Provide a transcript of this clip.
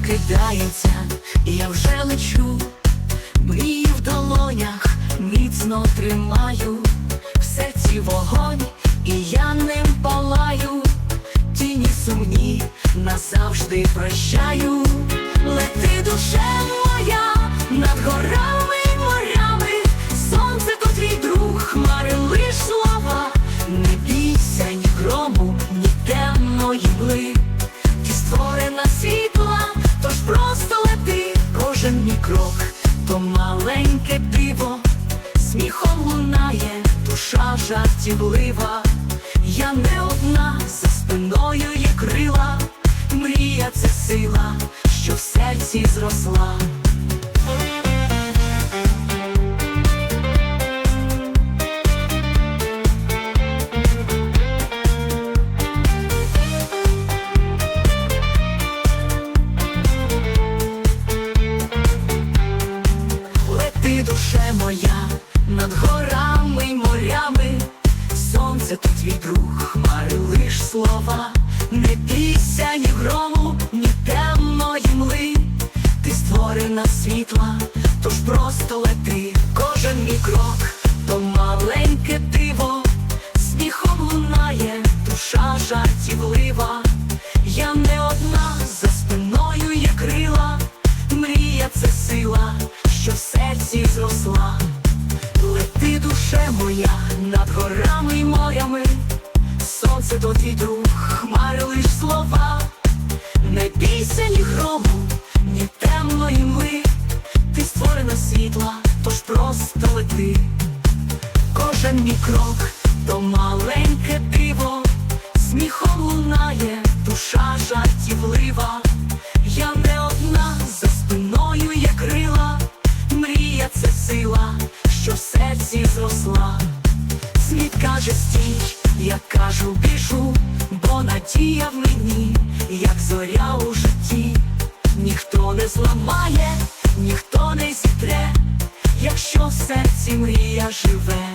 прокидається, і я вже лечу, мрії в долонях, міцно тримаю, в серці вогонь, і я ним палаю, тіні сумні назавжди прощаю, лети душе моя над горами кожен мій крок, то маленьке диво, сміхом лунає, душа жартівлива. Я не одна, за спиною є крила, мрія це сила, що в серці зросла. Над горами й морями, сонце тут твій друг, хмари лиш слова, не бійся ні грому, ні темної мли, ти створена світла, тож просто лети, кожен мій крок, то маленьке диво, сміхом лунає, душа жартівлива, я не одна, за спиною є крила, мрія це сила, що в серці зросла. Лети, душе моя, над горами й морями, сонце то твій друг, хмари лиш слова, не бійся ні грому, ні темної ми, ти створена світла, тож просто лети. Кожен мій крок, то маленьке диво, зросла. Світ каже стій, я кажу біжу, бо надія в мені, як зоря у житті, ніхто не зламає, ніхто не зітре, якщо в серці мрія живе.